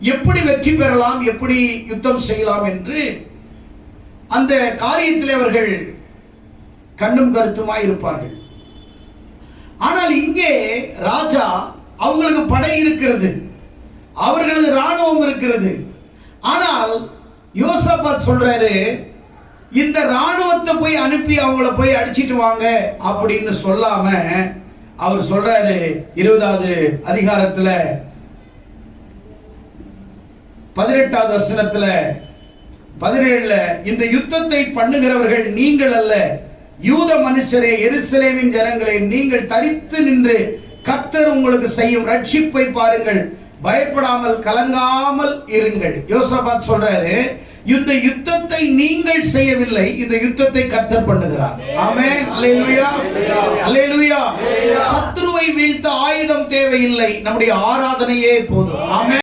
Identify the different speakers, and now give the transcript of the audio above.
Speaker 1: எப்படி வெற்றி பெறலாம் எப்படி யுத்தம் செய்யலாம் என்று அந்த காரியத்தில் அவர்கள் கண்ணும் கருத்துமாய் இருப்பார்கள். ஆனால் இங்கே ராஜா அவங்களுக்கு படை இருக்கிறது. அவர்களது ராணுவம் இருக்கிறது. ஆனால் யோசபாத் சொல்றாரு இந்த ராணுவத்தை போய் அனுப்பி அவங்கள போய் அடிச்சிட்டு வாங்க அப்படின்னு சொல்லாம அவர் சொல்றாரு இருபதாவது அதிகாரத்துல பதினெட்டாவது வசனத்துல பதினேழுல இந்த யுத்தத்தை பண்ணுகிறவர்கள் நீங்கள் அல்ல. யூத மனுஷரே எருசலேமின் ஜனங்களே நீங்கள் தரித்து நின்று கத்தர் உங்களுக்கு செய்யும் ரட்சிப்பை பாருங்கள். பயப்படாமல் கலங்காமல் இருங்கள். யோசபாத் சொல்றாரு இந்த யுத்தத்தை நீங்கள் செய்யவில்லை இந்த யுத்தத்தை கத்தர் பண்ணுகிறார். ஆமென். அல்லேலூயா அல்லேலூயா சத்ருவை வீழ்த்த ஆயுதம் தேவையில்லை. நம்முடைய ஆராதனையே போதும். ஆமென்.